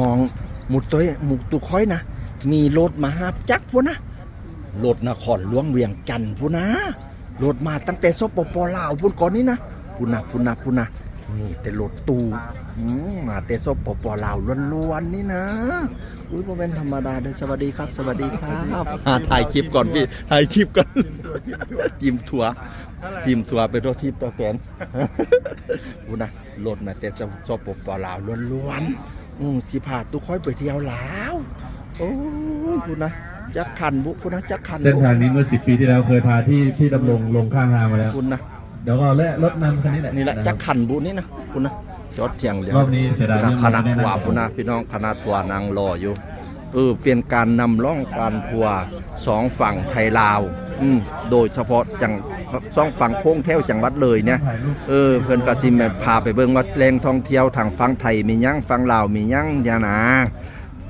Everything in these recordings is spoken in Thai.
งองหมุดตัวหมุดตุค้อยนะ มีรถมาหาจักพวนะรถนครหลวงเวียงจันทร์พูนะรถมาตั้งแต่สปปลาวพูนก่อนนี้นะพูนะพูนะพูนะนี่แต่รถตู้อืมาแต่สปปลาวล้วนๆนี่นะอุ้ยโมเป็นธรรมดาเด้อสวัสดีครับ สวัสดีครับอ่าถ่ายคลิปก่อนพี่ถ่ายคลิปก่อนทีมทัวร์ทีมทัวร์เป็นรถทีมตัวแกนพูนะรถมาแต่สปปลาวล้วนๆ อืมสิพาตุค่อยไปเที่ยวลาวโอ้ยคุณนะจักขันบุคุณนะจักขันเส้นบุทางนี้เมื่อสิบปีที่แล้วเคยพาที่พี่ดำรงลงข้างทางมาแล้ว คุณนะเดี๋ยวก็เละรถนำคันนี้แหละนี่แหละครับจักขันบุนี่นะคุณนะจอดเทียงเดียวรอบนี้เสียดายเรื่องคณะไม่ได้ทัวร์นั่งคุณนะพี่น้องคณะทัวร์นางรออยู่เออเป็นการนำล่องการทัวร์สองฝั่งไทยลาว อืมโดยเฉพาะจัง สองฝั่งโค้งแถวจังหวัดเลยเนี่ยถ่ายรูปเออเพื่อนกสิมพาไปเบิ่งว่าแหล่งท่องเที่ยวทางฝั่งไทยมีหยังฝั่งลาวมีหยังเนี่ยนะ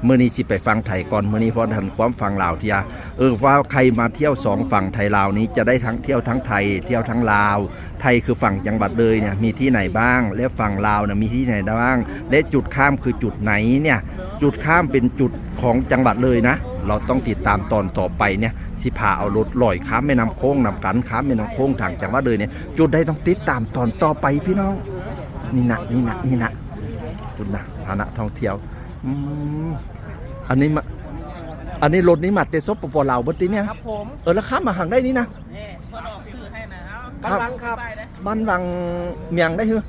มื้อนี้สิไปฟังไทยก่อนมื้อนี้เพอทันความฟังลาวเที่ยเออว่าใครมาเที่ยวสองฝั่งไทยลาวนี้จะได้ทั้งเที่ยวทั้งไทย เที่ยวทั้งลาว ไทยคือฝั่งจังหวัดเลยเนี่ยมีที่ไหนบ้าง และฝั่งลาวนะมีที่ไหนบ้าง และจุดข้ามคือจุดไหนเนี่ยจุดข้ามเป็นจุดของจังหวัดเลยนะ เราต้องติดตามตอนต่อไปเนี่ยสิพาเอารถลอยข้ามแม่น้ำโค้งนำกันข้ามแม่น้ำโค้งทางจังหวัดเลยเนี่ยจุดใดต้องติดตามตอนต่อไปพี่น้องนี่นะนี่นะนี่นะคุณนะฐานะท่องเที่ยวอืมอันนี้มาอันนี้รถนี้มาเตซบปปลาวบติเนี่ยครับผมเออแล้วข้ามมาห่างได้นี่นะนี่เพื่อนออกชื่อให้นะเอาครับบังครับบ้านวังเมียงได้เหรอ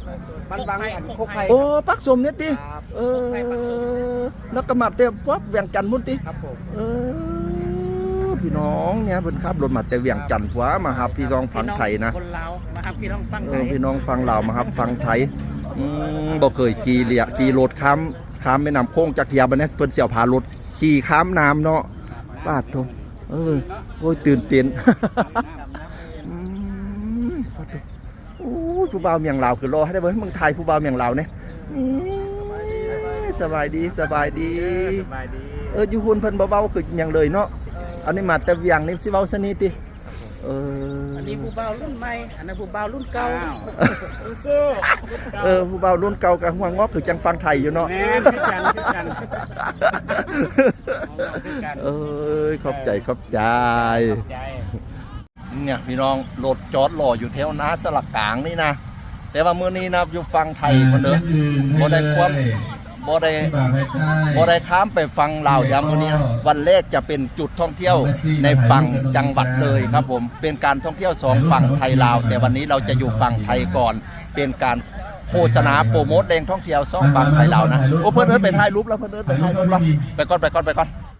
บันบังอันโคกไผ่ โอ้ปักสมเนี่ยติครับ เออแล้วก็มาเตะป๊บเวียงจันทน์มุนติครับผม เออพี่น้องเนี่ยเพิ่นขับรถมาแต่เวียงจันทน์ขวามาครับพี่น้องฟังไทยนะ คนลาวนะครับพี่น้องฟังเอไทอยพี่น้องฟังลาวมาครับฟังไทยอืมบ่เคยขี่เรือขี่รถข้ามข้ามแม่น้ำโค้งจักรยานบัดนี้เพิ่นเสี่ยวพารถขี่ข้ามน้ำเนาะปาดโตเออโอ้ยตื่นเต้นอืมปาดโตโอ้ยผู้บ่าวเมียงลาวคือรอให้ได้เบิ่งเมืองไทยผู้บ่าวเมียงลาวเนี่ยนี่สบายดีสบายดี สบายดี เอออยู่หุ่นเพิ่นเบาๆคือหยังเลยเนาะอันนี้มาแต่เวียงนี่สิเว้าสนิทติเอออันนี้ผู้บ่าวรุ่นใหม่ อันนั้นผู้บ่าวรุ่นเก่าเออผู้เบารุ่นเก่ากับหัวงอกคือจังฟังไทยอยู่เนาะแม่นคือกันคือกันเอ้ยขอบใจขอบใจใจ เนี่ยพี่น้องรถจอดรออยู่แถวนาสลักกลางนี่นะแต่ว่ามื้อนี้นะอยู่ฟังไทยคนเด้อบ่ได้ความบ่ได้ที่บ่าวให้ใช่บ่ได้ข้ามไปฟังลาวยามมื้อนี้นะวันแรกจะเป็นจุดท่องเที่ยวในฝั่งจังหวัดเลยครับผมเป็นการท่องเที่ยวสองฝั่งไทยลาว แต่วันนี้เราจะอยู่ฝั่งไทยก่อน เป็นการโฆษณาโปรโมทแหล่งท่องเที่ยวสองฝั่งไทยลาวนะโอ้เพิ่นเอิ้นไปถ่ายรูปแล้วเพิ่นเอิ้นไปถ่ายรูปแล้วไปก่อนไปก่อนไปก่อน